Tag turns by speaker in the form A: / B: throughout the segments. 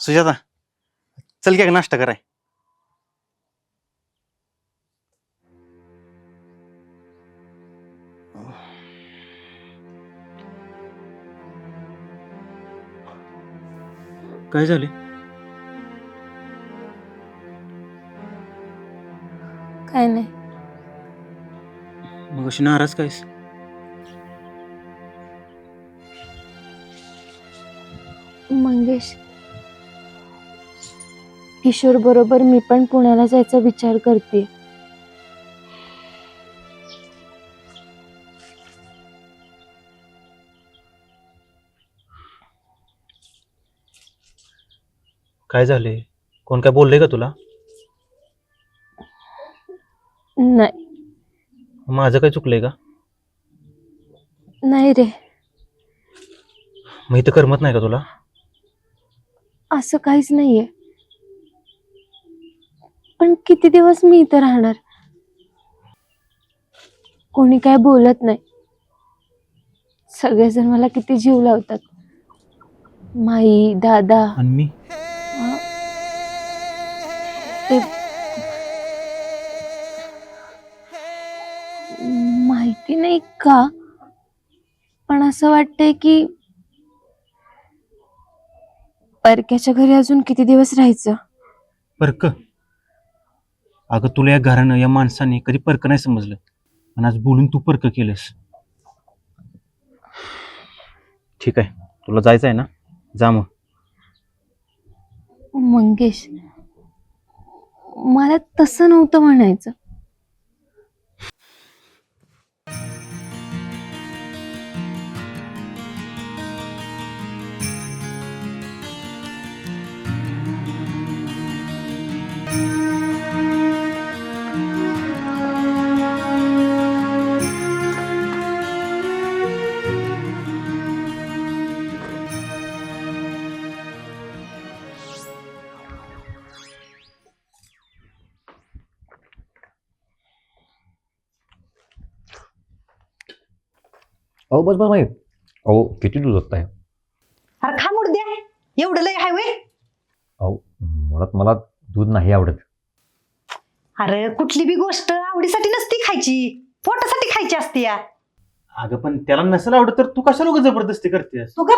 A: सुजाता चल की अगं नाश्ता कराय. काय झाले?
B: काय नाही.
A: मग अशी नाराज कायस?
B: मंगेश किशोर बरोबर मी पण पुण्याला जायचा विचार करते.
A: काय झाले? कोण काय बोलले का तुला?
B: नाही.
A: माझं काय चुकलंय का?
B: नाही रे.
A: मग इथं करमत नाही का तुला?
B: असं काहीच नाहीये. पण किती दिवस मी इथं राहणार? कोणी काय बोलत नाही. सगळेजण मला किती जीव लावतात. माई दादा.
A: आणि मी?
B: ते माहिती नाही का? पण असं वाटतंय की परक्याच्या घरी अजून किती दिवस राहायचं?
A: परक. अगं तुला या घरानं या माणसाने कधी परक नाही समजलं. आणि आज बोलून तू परक केलंस. ठीक आहे. तुला जायचं आहे ना? जा मग.
B: मंगेश मला तसं नव्हतं म्हणायचं.
C: अहो बस बस माहीत अहो किती दूध होत आहे
D: अरे खा मुड द्या एवढं लय हायवे
C: अहो मुळात मला दूध नाही आवडत.
D: अरे कुठली बी गोष्ट आवडीसाठी नसती खायची. पोटासाठी खायची असते या.
A: अगं पण त्याला नसेल आवडत तर तू कशा लोक जबरदस्ती करतेस?
D: तू का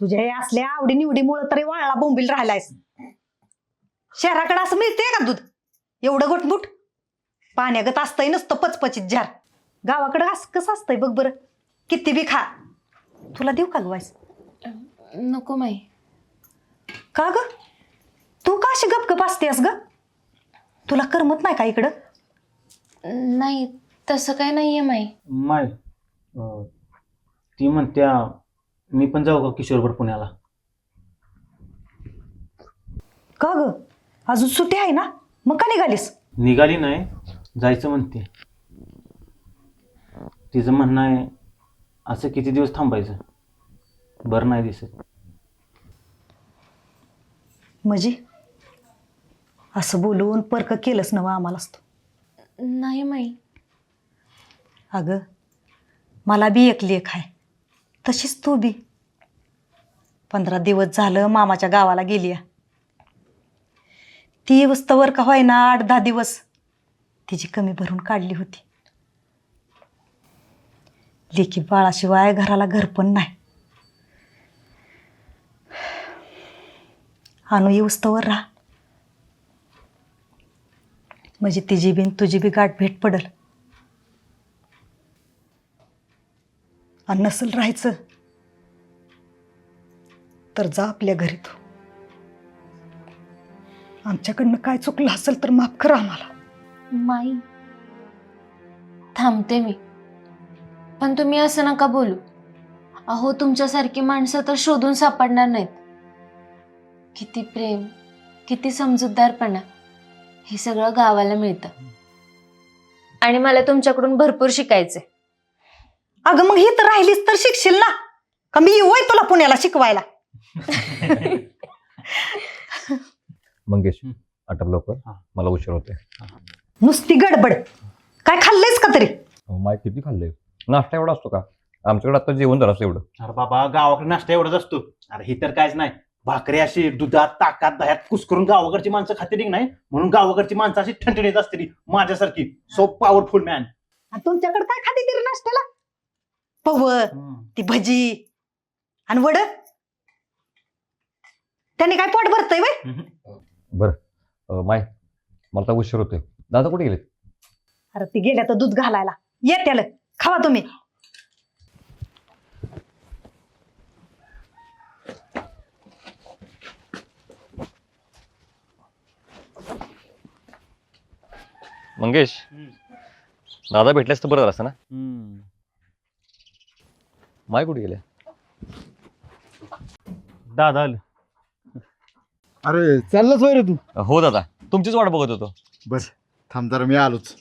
D: तुझ्या या असल्या आवडी निवडीमुळे तरी वाळला बोंबील राहिलायस. शहराकडे असं मिळते का दूध? एवढं गोटमुट पाण्यागत असतंय नसतं पचपचित झार. गावाकडे असं कसं असतंय बघ बरं. किती बी खा तुला देऊ का गवायस
B: नको माई.
D: का ग? तू का अशी गपगप असतेस ग? तुला करमत नाही का इकडं?
B: नाही तसं काय नाहीये माई.
A: माय अं, ती म्हणत्या मी पण जाऊ का किशोरभर पुण्याला?
D: का ग? अजून सुट्टी आहे ना? मग का निघालीस?
A: निघाली नाही जायचं म्हणते. तिचं म्हणणं आहे असं किती दिवस थांबायचं? बरं नाही दिसत.
D: म्हणजे असं बोलून परक केलंच नवं आम्हालाच तू?
B: नाही माई.
D: अगं मला बी एक लेख आहे तशीच तू बी. पंधरा दिवस झालं मामाच्या गावाला गेली आहे. ती वस्तवर का होय ना आठ दहा दिवस तिची कमी भरून काढली होती. लेकी बाळाशिवाय घराला घर पण नाही. आणू येऊस्तवर राहा. म्हणजे तिची बिन तुझी बी गाठ भेट पडल. आणि नसल राहायचं तर जा आपल्या घरी तू आमच्याकडनं काय चुकलं असेल तर माफ करा आम्हाला.
B: माई थांबते मी. पण तुम्ही असं नका बोलू. अहो तुमच्यासारखी माणसं तर शोधून सापडणार नाहीत. किती प्रेम किती समजूतदारपणा हे सगळं गावाला मिळतं. आणि मला तुमच्याकडून भरपूर शिकायचे
D: अगं मग ही तर राहिलीस तर शिकशील ना? का मी येऊ तुला पुण्याला शिकवायला?
C: मंगेश. आटप लवकर. मला उशीर होते
D: नुसती गडबड. काय खाल्लंयस का तरी?
C: माय किती खाल्ले नाश्ता एवढा असतो का? आमच्याकडे आता जेवण जरा असं एवढं.
A: अरे बाबा गावाकडे नाश्ता एवढाच असतो. अरे हे तर कायच नाही. भाकरी अशी दुधात ताकात दह्यात कुसकरून गावाकडची माणसं खाते नाही? म्हणून गावाकडची माणसं अशी ठणठणीत असते माझ्यासारखी. सो पॉवरफुल मॅन
D: आणि तुमच्याकडे काय खाती तरी नाश्त्याला? पव ती भजी आणि वड? त्याने काय पोट भरतय
C: बरं. अं, माय मला तर उशीर होतोय. दादा कुठे गेले
D: अरे ती गेल्या तर दूध घालायला. ये त्याला. खावा तुम्ही.
C: मंगेश दादा भेटल्यास तर बरं झालं असतं ना? माय कुठे गेले?
A: दादा आलं.
E: अरे चाललंच होय रे तू.
C: हो दादा तुमचीच वाट बघत होतो.
E: बस थांब जरा मी आलोच.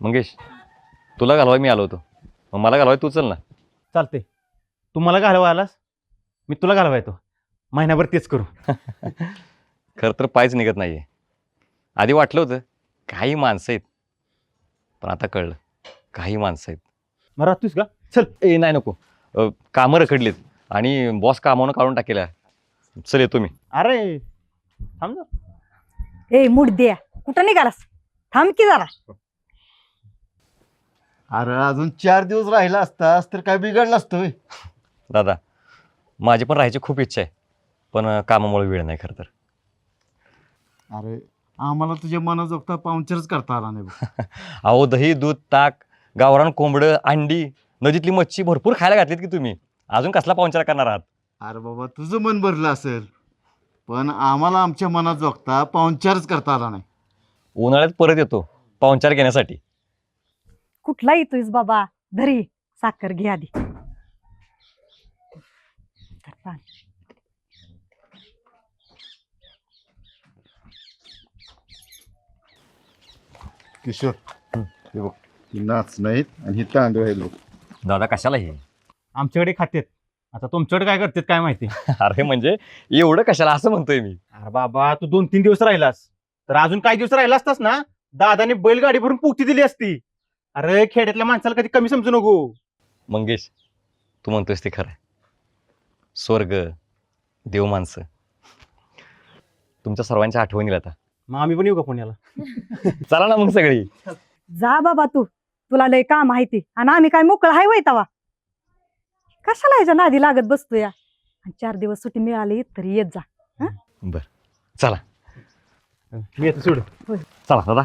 C: मंगेश तुला घालवाय मी आलो होतो. मग मला घालवाय तू चल ना.
A: चालते तू मला घालवा आलास मी तुला घालवा येतो महिनाभर तेच करू.
C: खरं तर पायच निघत नाहीये. आधी वाटलं होतं काही माणसं आहेत. पण आता कळलं काही माणसं आहेत.
A: मग राहतोस का चल.
C: ए नाही नको. अ, कामं रखडलीत आणि बॉस कामावून काढून टाकेल्या चल येतो मी.
A: अरे थांब जरा.
D: ए मूड द्या कुठं निघालास? थांब की जरा.
E: अरे अजून चार दिवस राहिला असतास तर काय बिघडलं असतं होय.
C: दादा माझी पण राहायची खूप इच्छा आहे पण अ, कामामुळे वेळ नाही खरं तर.
E: अरे आम्हाला तुझ्या मनाजोगता पाहुणचारच करता आला नाही बघ.
C: अहो दही दूध ताक गावरान कोंबडं अंडी नदीतली मच्छी भरपूर खायला घातलीत की तुम्ही? अजून कसला पाहुणचार करणार आहात?
E: अरे बाबा तुझं मन भरलं असेल पण आम्हाला आमच्या मनात जोगता पाहुणचारच करता आला नाही.
C: उन्हाळ्यात परत येतो पाहुणचार घेण्यासाठी.
D: कुठला येतोयस बाबा धरी साखर घे आधी.
E: किशोर हे बघ ही नाच नाहीत आणि ही तांदूळ आहेत बघ.
C: दादा कशाला हे?
A: आमच्याकडे खातेत. आता तुमच्याकडे काय करतेत काय माहिती?
C: अरे म्हणजे एवढं कशाला असं म्हणतोय मी?
A: अरे बाबा तू दोन तीन दिवस राहिलास. तर अजून काही दिवस राहिला असतास ना दादाने बैलगाडी भरून पोटी दिली असती. अरे खेड्यातल्या माणसाला कधी कमी समजू नको.
C: मंगेश तू म्हणतोयस ते खरं आहे. स्वर्ग देव माणसं. तुमच्या सर्वांच्या आठवणीला आता.
A: मग आम्ही पण येऊ का पुण्याला?
C: चला ना मग सगळी.
D: जा बाबा तू. तुला लय काम माहिती. आणि आम्ही काय मोकळं हाय वय तवा. कशाला ह्याच्या नादी लागत बसतो या? आणि चार दिवस सुट्टी मिळाली तरी येत जा.
C: बर. चला.
A: मी येतो सोड
C: चला दादा.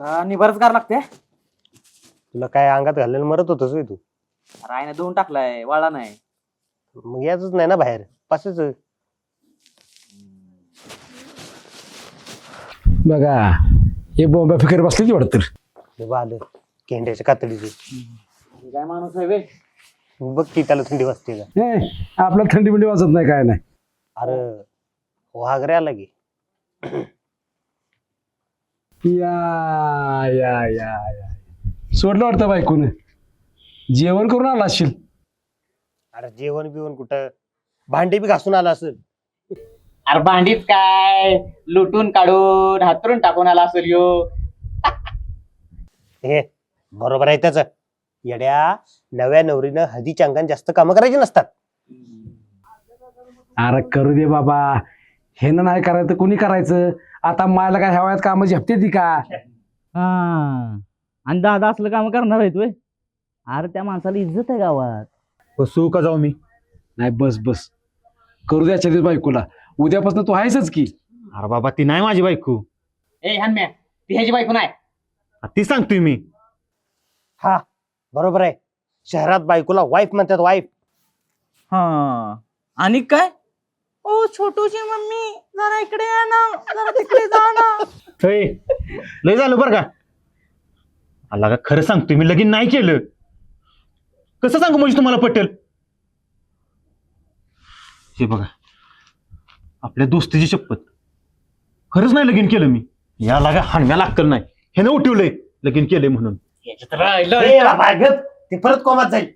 F: का निभारच करावं लागते
G: तुला काय अंगात घाललेलं मरत होतस होय तू?
F: रायने देऊन टाकलाय वाळा नाही.
G: मग याच नाही ना बाहेर पासच
H: बघा हे बॉम्बे फिकर बसली की वाटतं.
G: आलं केंड्याच्या कातडीचे.
F: काय माणूस आहे बे?
G: बघ की त्याला थंडी वाजते का.
H: नाही आपला थंडी बिंडी वाजत नाही काय नाही.
G: अरे वाघरे आला की.
H: या या या या. सोडलं वाटतं बायकून जेवण करून आला असशील.
G: अरे जेवण बिवण कुठं? भांडे बी घासून आला असेल.
F: अरे भांडीत काय? लुटून काढून हातरून टाकून आला असेल यो.
G: हे बरोबर आहे त्याच. येड्या नव्या नवरीनं हळदीच्या अंगाने जास्त कामं करायची नसतात.
H: अरे करू दे बाबा. हे ना नाही करायचं कोणी करायचं? आता मायला काय हवायात कामं झेपते ती का?
F: हा. आणि दादा असलं काम करणार आहे तू अरे त्या माणसाला इज्जत आहे गावात.
A: बसू का जाऊ मी?
H: नाही बस बस. करू द्याच्या दिवस बायकोला. उद्यापासून तू आहेसच की.
A: अरे बाबा ती नाही माझी बायको.
F: ए हनम्या ती ह्याची बायको नाही.
A: ती सांगतोय मी.
G: हा बरोबर आहे. शहरात बायकोला वाईफ म्हणतात वाईफ
F: हा. आणि काय? ओ छोटूची मम्मी जरा इकडे या ना जरा तिकडे जा ना.
A: लय झालं बरं का? आला का खरं सांगतोय मी लगीन नाही केलं. कसं सांगू म्हणजे तुम्हाला पटेल? हे बघा आपल्या दोस्तीची शपथ. खरंच नाही लगीन केलं मी. या लागा हाणम्या लागतं नाही. हे ना उठवलंय लगीन केलंय म्हणून.
F: ह्याच्यात राहिलं.
G: ए, बाबा, गप. ते परत कोमात जाईल.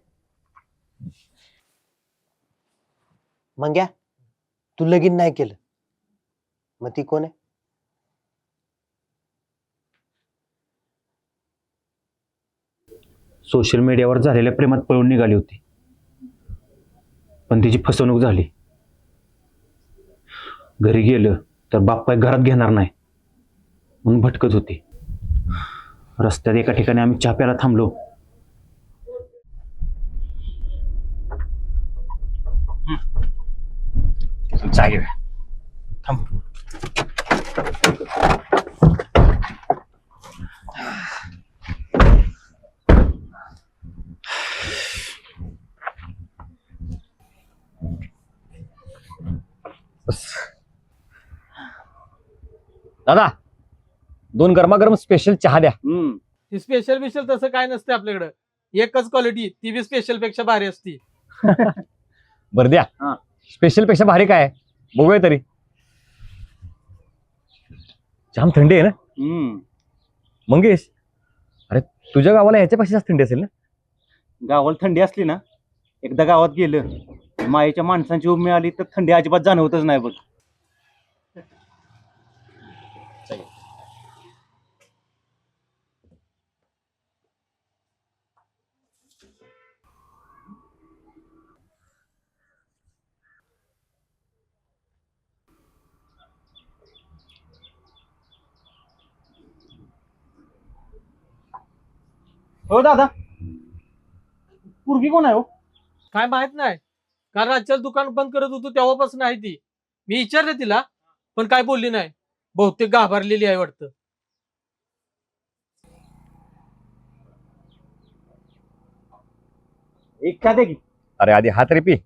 G: मंग्या तू लगीन नाही केलं. मग ती कोण आहे?
A: सोशल मीडियावर झालेल्या प्रेमात पळून निघाली होती. पण तिची फसवणूक झाली. घरी गेलं तर बाप्पा घरात घेणार नाही. म्हणून भटकत होती. रस्त्यात एका ठिकाणी आम्ही चहा प्यायला थांबलो.
C: चहा घेऊया
A: थांब
C: दादा दोन गरमागरम स्पेशल चहा द्या.
I: ती स्पेशल बिशल तसं काय नसते आपल्याकडं. एकच क्वालिटी ती बी स्पेशलपेक्षा भारी असती.
C: बरं द्या.
A: हा.
C: स्पेशलपेक्षा भारी काय? बघूया तरी. जाम थंडी आहे ना? मंगेश अरे तुझ्या गावाला याच्यापेक्षा जास्त थंडी असेल ना?
A: गावाला थंडी असली ना एकदा गावात गेलं मायेच्या माणसांची उब मिळाली तर थंडी अजिबात जाणवतच नाही बघ. हो दादा. पूर्वी कोण आहे हो?
I: काय माहीत नाही. कारण आजच्या दुकान बंद करत होतो तेव्हापासून आहे ती. मी विचारले तिला पण काय बोलली नाही. बहुतेक घाबरलेली आहे वाटतं.
A: एक का दे की?
C: अरे आधी हात रे पी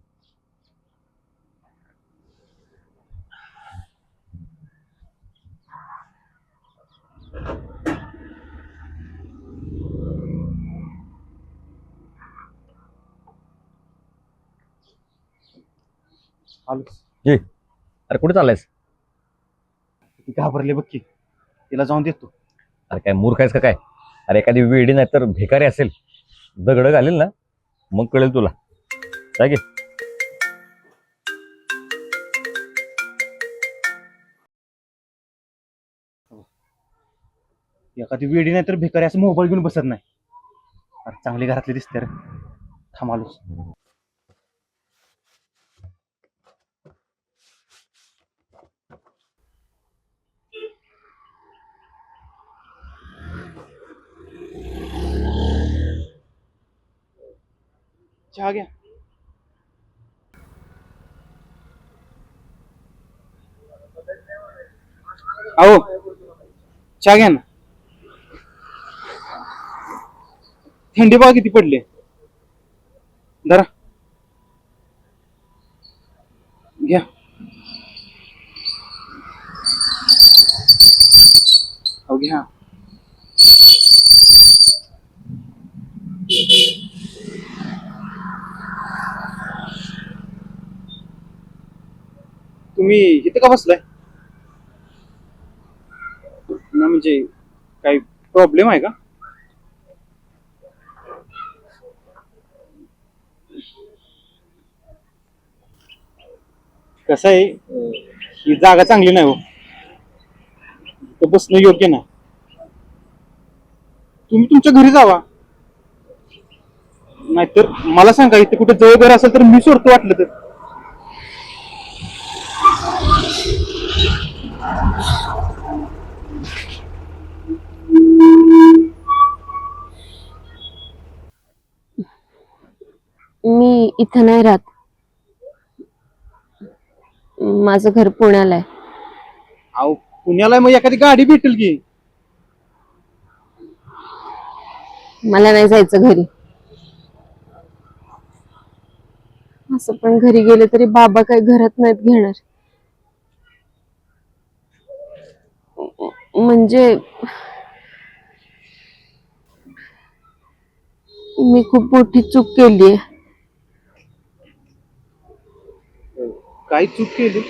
A: आलो
C: अरे कुठे चाललायस?
A: ती घाबरले बघ की. तिला जाऊन देतो.
C: अरे काय मूर्ख आहेस का काय? अरे एखादी वेडी नाही तर भिकारी असेल. दगड घालेल ना मग कळेल तुला. काय घे
A: एखादी वेडी नाही तर भिकारी असं मोबाईल घेऊन बसत नाही. अरे चांगली घरातली दिसते रे. थांब आलोच चहा घ्या अहो चहा घ्या ना। थंडी बघा किती पडली? जरा घ्या। घ्या. तुम्ही इथे का बसलाय? ना म्हणजे काही प्रॉब्लेम आहे का? कसं आहे? ही जागा चांगली नाही हो. इथं बसणं योग्य नाही. तुम्ही तुमच्या घरी जावा. नाहीतर मला सांगा इथे कुठे जवळ घर असेल तर मी सोडतो वाटलं तर.
B: इथं नाही राहत. माझं घर पुण्याला आहे.
A: अहो पुण्याला मग एखादी गाडी भेटेल की?
B: मला नाही जायचं घरी. असं पण घरी गेले तरी बाबा काही घरात नाहीत घेणार. म्हणजे मी खूप मोठी चूक केली आहे
A: काय चूक केली?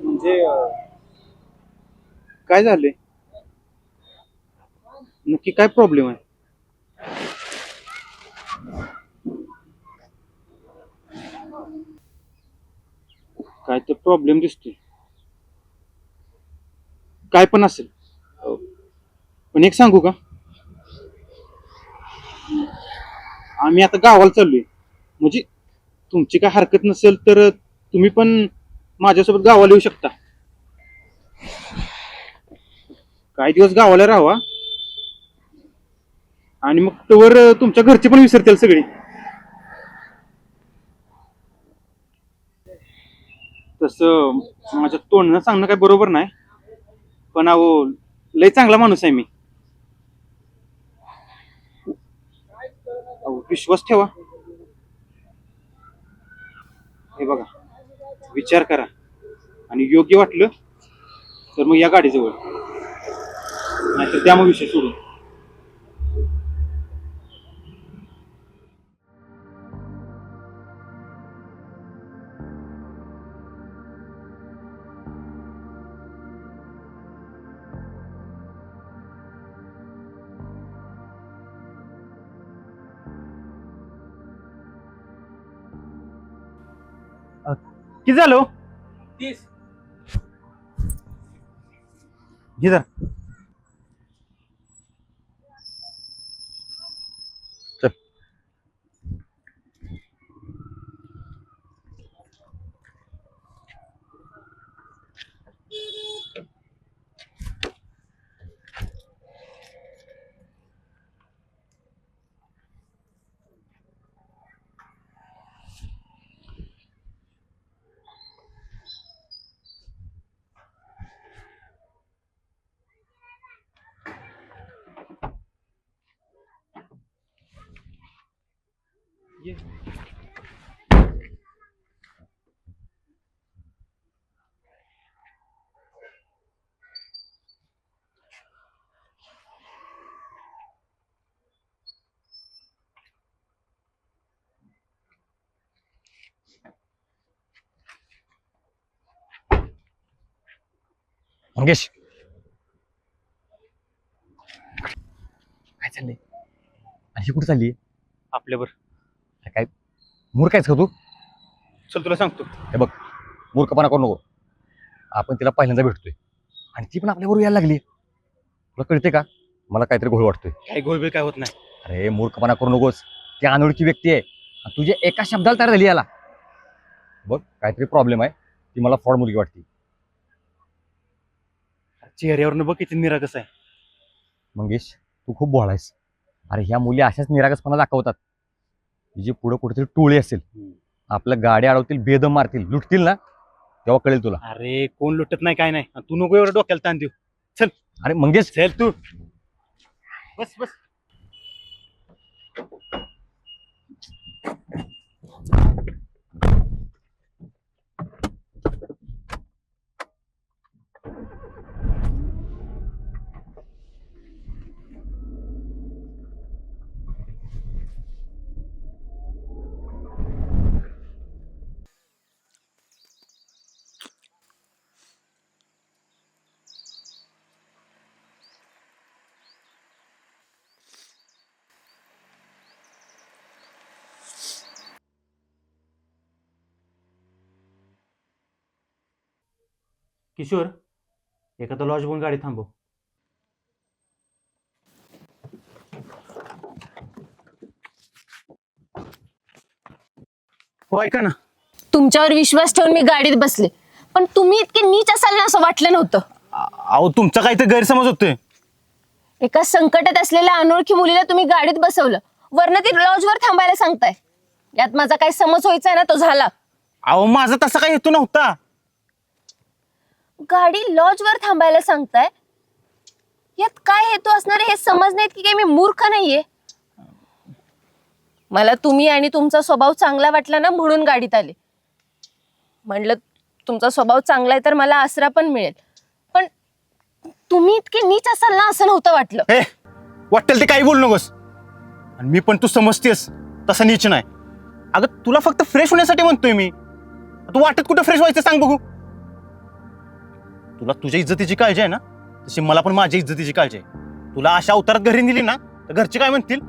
A: म्हणजे काय झाले? नक्की काय प्रॉब्लेम आहे? काय तर प्रॉब्लेम दिसतोय. काय पण असेल. अं, पण एक सांगू का? आम्ही आता गावाला चाललोय. म्हणजे तुमची काय हरकत नसेल तर तुम्ही पण माझ्यासोबत गावाला येऊ शकता. काही दिवस गावाला राहावा. आणि मग तोवर तुमच्या घरचे पण विसरतील सगळे. तसं माझ्या तोंडनं सांगणं काय बरोबर नाही. पण अहो लय चांगला माणूस आहे मी. अहो, विश्वास ठेवा. हे बघा. विचार करा. आणि योग्य वाटलं तर मग या गाडीजवळ. नाहीतर त्यामुळे विषय सोडून. किती झालं हो?
I: तीस.
C: मंगेश. काय चाललंय? आणि ही कुठे चालली
A: आपल्यावर.
C: मूर्ख आहेस का तू?
A: चल तुला सांगतो.
C: हे बघ मूर्खपणा करू नको. आपण तिला पहिल्यांदा भेटतोय. आणि ती पण आपल्याबरोबर यायला लागली तुला कळते का? मला काहीतरी घोळ वाटतोय.
A: काय गोळबीळ काय होत नाही.
C: अरे मूर्खपणा करू नकोस. ती अनोळखी व्यक्ती आहे. आणि तुझ्या एका शब्दाला तयार झाली याला. बघ काहीतरी प्रॉब्लेम आहे. ती मला फॉड मुलगी वाटते.
A: चेहऱ्यावरनं बघ किती निरागस आहे.
C: मंगेश तू खूप आहेस. अरे ह्या मुली अशाच निरागसपणा दाखवतात. जी पुढं कुठेतरी टोळी असेल आपल्या गाड्या अडवतील बेदम मारतील लुटतील ना तेव्हा कळेल तुला.
A: अरे कोण लुटत नाही काय नाही. आणि तू नको एवढं डोक्याला ताण देऊ.
C: अरे मंगेश.
A: चल तू. बस बस. किशोर एखादा लॉज बघून गाडी थांबव. हो ऐका ना.
B: तुमच्यावर विश्वास ठेवून मी गाडीत बसले. पण तुम्ही इतके नीच असाल ना असं वाटलं नव्हतं.
A: अहो तुमचा काहीतरी गैरसमज होतोय?
B: एका संकटात असलेल्या अनोळखी मुलीला तुम्ही गाडीत बसवलं. वरनं ती लॉजवर थांबायला सांगताय. यात माझा काय समज व्हायचा ना तो झाला.
A: अहो माझा तसा काही हेतू नव्हता.
B: गाडी लॉज वर थांबायला सांगताय? यात काय हेतू असणार आहे हे नाहीत की काही मी मूर्ख नाहीये? मला तुम्ही आणि तुमचा स्वभाव चांगला वाटला ना म्हणून गाडीत आले. म्हणलं तुमचा स्वभाव चांगला आहे तर मला आसरा पण मिळेल. पण तुम्ही इतके नीच असाल ना असं नव्हतं वाटलं.
A: हे वाटेल ते काही बोलू नकोस. आणि मी पण तू समजतेस तसा नीच नाही. अगं तुला फक्त फ्रेश होण्यासाठी म्हणतोय मी. तू वाटत कुठं फ्रेश व्हायचं सांग बघू. तुला तुझ्या इज्जतीची काळजी आहे ना? तशी मला पण माझ्या इज्जतीची काळजी आहे. तुला अशा अवतारात घरी दिली ना तर घरचे काय म्हणतील?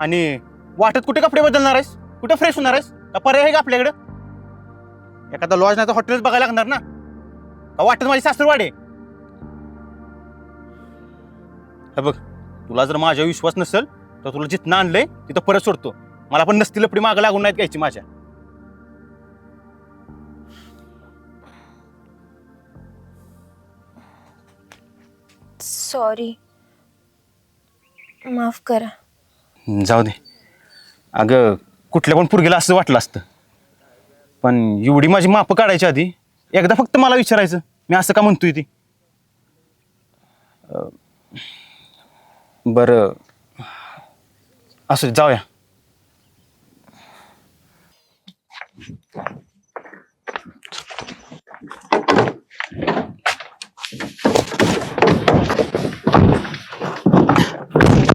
A: आणि वाटत कुठे कपडे बदलणार आहेस? कुठे फ्रेश होणार आहेस? का पर्याय आहे का आपल्याकडे? एखादा लॉज नाही तर हॉटेलच बघायला लागणार ना? का वाटत माझी सासरवाडी आहे? हे बघ तुला जर माझ्यावर विश्वास नसेल तर तुला जिथनं आणलंय तिथं परत सोडतो. मला पण नसतील लपडी मागं लागून नाहीत घ्यायची माझ्या.
B: सॉरी. माफ करा.
A: जाऊ दे. अगं कुठल्या पण पुरगीला असं वाटलं असतं. पण एवढी माझी मापं काढायची आधी एकदा फक्त मला विचारायचं मी असं का म्हणतोय ती? अं, बरं. असं दे, जाऊया. Thank you.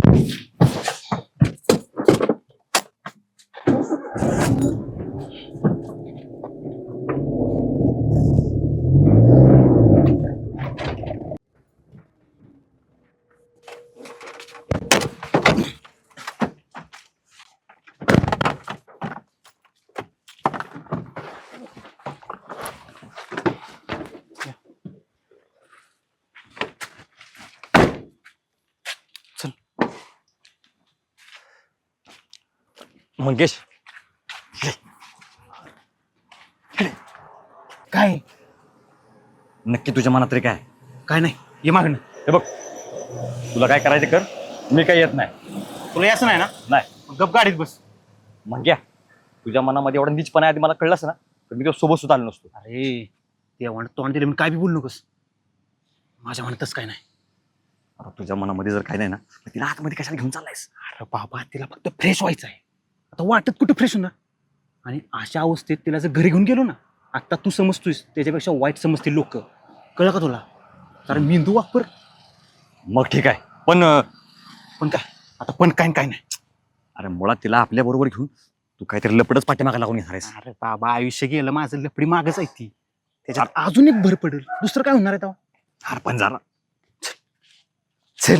C: मंगेश
A: काय?
C: नक्की तुझ्या मनात तरी काय?
A: काय नाही. ये मागणं
C: हे बघ. तुला काय करायचं कर? मी काय येत नाही.
A: तुला यायचं नाही ना?
C: नाही.
A: गप गाडीत बस.
C: मंग्या तुझ्या मनामध्ये एवढा नीचपणा आहे मला कळलंस ना. तर मी तुझ्या सोबत सुद्धा आलो नसतो.
A: अरे देवानं तोंड दिलं मी काय बी बोलू नकोस. माझ्या मनातच काय नाही.
C: अरे तुझ्या मनामध्ये जर काय नाही ना तर तिला आतमध्ये कशाला घेऊन चाललायस?
A: अरे बाबा तिला फक्त फ्रेश व्हायचं आहे. आता वाटत कुठं फ्रेश होणार? आणि अशा अवस्थेत तिला जर घरी घेऊन गेलो ना आता तू समजतोयस त्याच्यापेक्षा वाईट समजतील लोक. कळलं का तुला? कारण मेंदू वापर.
C: मग ठीक आहे. पण
A: पण काय? आता पण काय न काय नाही.
C: अरे मुळात तिला आपल्या बरोबर घेऊन तू काहीतरी लपडच पाठीमागा लागून येणार आहेस.
A: अरे बाबा आयुष्य गेलं माझं लपडी मागच आहे ती. त्याच्यात अजून एक भर पडेल. दुसरं काय होणार आहे तेव्हा?
C: अरे पण जरा.
A: चल.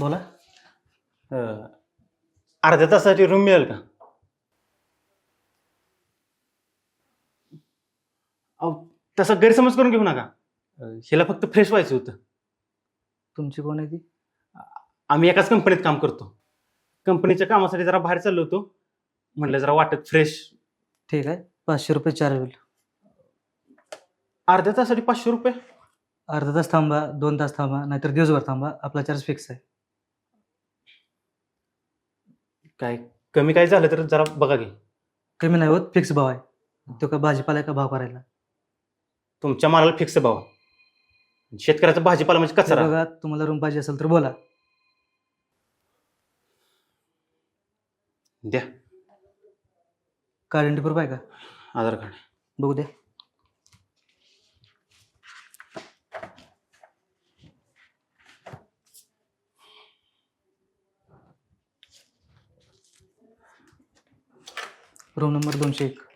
A: बोला. अं, अर्ध्या तासासाठी रूम मिळेल का? अहो तसा गैरसमज करून घेऊ नका. अं, हिला फक्त फ्रेश व्हायचं होतं.
F: तुमची कोण आहे ती?
A: आम्ही एकाच कंपनीत काम करतो. कंपनीच्या कामासाठी जरा बाहेर चाललो होतो. म्हटलं जरा वाटत फ्रेश
F: ठीक आहे. पाचशे रुपये चार्ज होईल.
A: अर्ध्या तासासाठी पाचशे रुपये?
F: अर्धा तास थांबा दोन तास थांबा नाहीतर दिवसभर थांबा. आपला चार्ज फिक्स आहे.
A: काय? कमी काय झालं तर जरा बघा घे
F: कमी नाही होत फिक्स भाव आहे. तो का भाजीपाला आहे का भाव करायला?
A: तुमच्या मालाला फिक्स भाव शेतकऱ्याचा भाजीपाला म्हणजे
F: तर
A: कचरा
F: बघा तुम्हाला रूम पाहिजे असेल तर बोला.
A: द्या.
F: कार्ड एंट्री प्रूफ आहे का?
A: आधार कार्ड
F: बघू द्या. रूम नंबर दोनशे एक.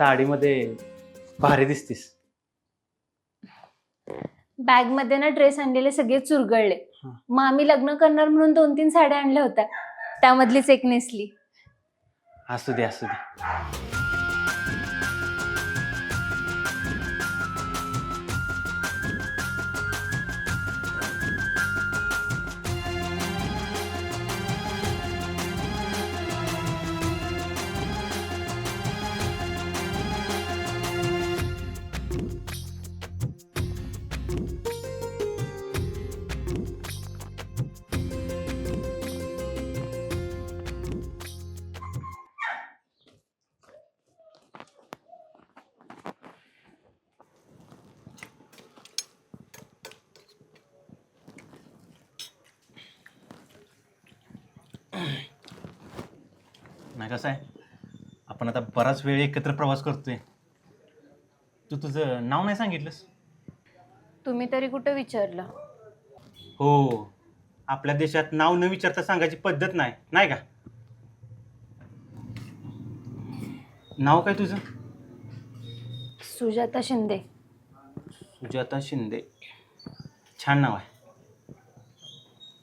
A: साडीमध्ये भारी दिसतीस.
B: बॅगमध्ये ना ड्रेस आणलेले सगळे चुरगळले.
A: हा.
B: मग आम्ही लग्न करणार म्हणून दोन तीन साड्या आणल्या होत्या. त्यामधलीच एक नेसली.
A: असू दे असू दे. कसं आहे? आपण आता बराच वेळ एकत्र प्रवास करतोय. तू तुझं नाव नाही सांगितलंस?
B: तुम्ही तरी कुठं विचारलं?
A: हो. आपल्या देशात नाव न विचारता सांगायची पद्धत नाही. नाही का? नाव काय तुझं?
B: सुजाता शिंदे.
A: सुजाता शिंदे. छान नाव आहे.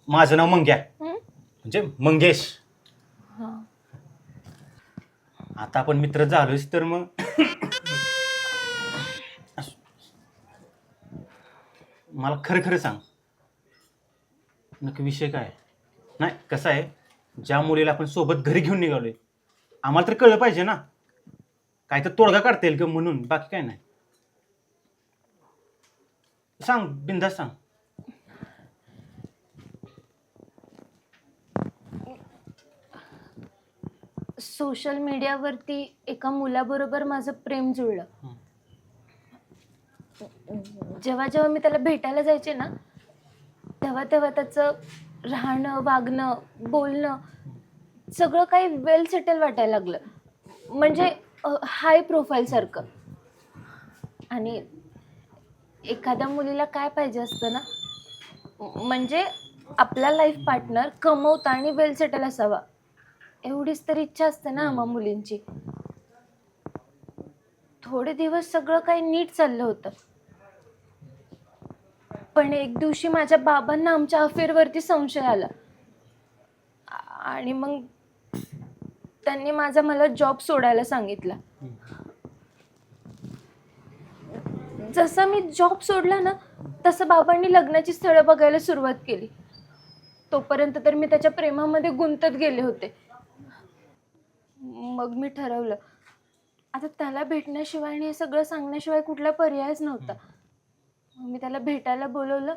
A: माझं नाव मंग्या.
B: हं?
A: म्हणजे मंगेश.
B: हां.
A: आता आपण मित्र झालोच तर मग. मला खरं खरं सांग. नक्की विषय काय? नाही कसं आहे? ज्या मुलीला आपण सोबत घरी घेऊन निघालोय आम्हाला तर कळलं पाहिजे ना. काय तर तोडगा काढता येईल ग म्हणून बाकी काय नाही. सांग बिंदास सांग.
B: सोशल मीडियावरती एका मुलाबरोबर माझं प्रेम जुळलं. जेव्हा जेव्हा मी त्याला भेटायला जायचे ना तेव्हा तेव्हा त्याचं राहणं वागणं बोलणं सगळं काही वेल सेटल वाटायला लागलं. म्हणजे हाय प्रोफाईलसारखं आणि एखाद्या मुलीला काय पाहिजे असतं ना म्हणजे आपला लाईफ पार्टनर कमवता आणि वेल सेटल असावा. एवढीच तर इच्छा असते ना आम्हा मुलींची. थोडे दिवस सगळं काही नीट चाललं होतं. पण एक दिवशी माझ्या बाबांना आमच्या अफेअरवरती संशय आला. आणि मग त्यांनी माझा मला जॉब सोडायला सांगितला. जसा मी जॉब सोडला ना तसं बाबांनी लग्नाची स्थळं बघायला सुरुवात केली. तोपर्यंत तर मी त्याच्या प्रेमामध्ये गुंतत गेले होते. मग मी ठरवलं. आता त्याला भेटण्याशिवाय आणि हे सगळं सांगण्याशिवाय कुठला पर्यायच नव्हता. मी त्याला भेटायला बोलवलं.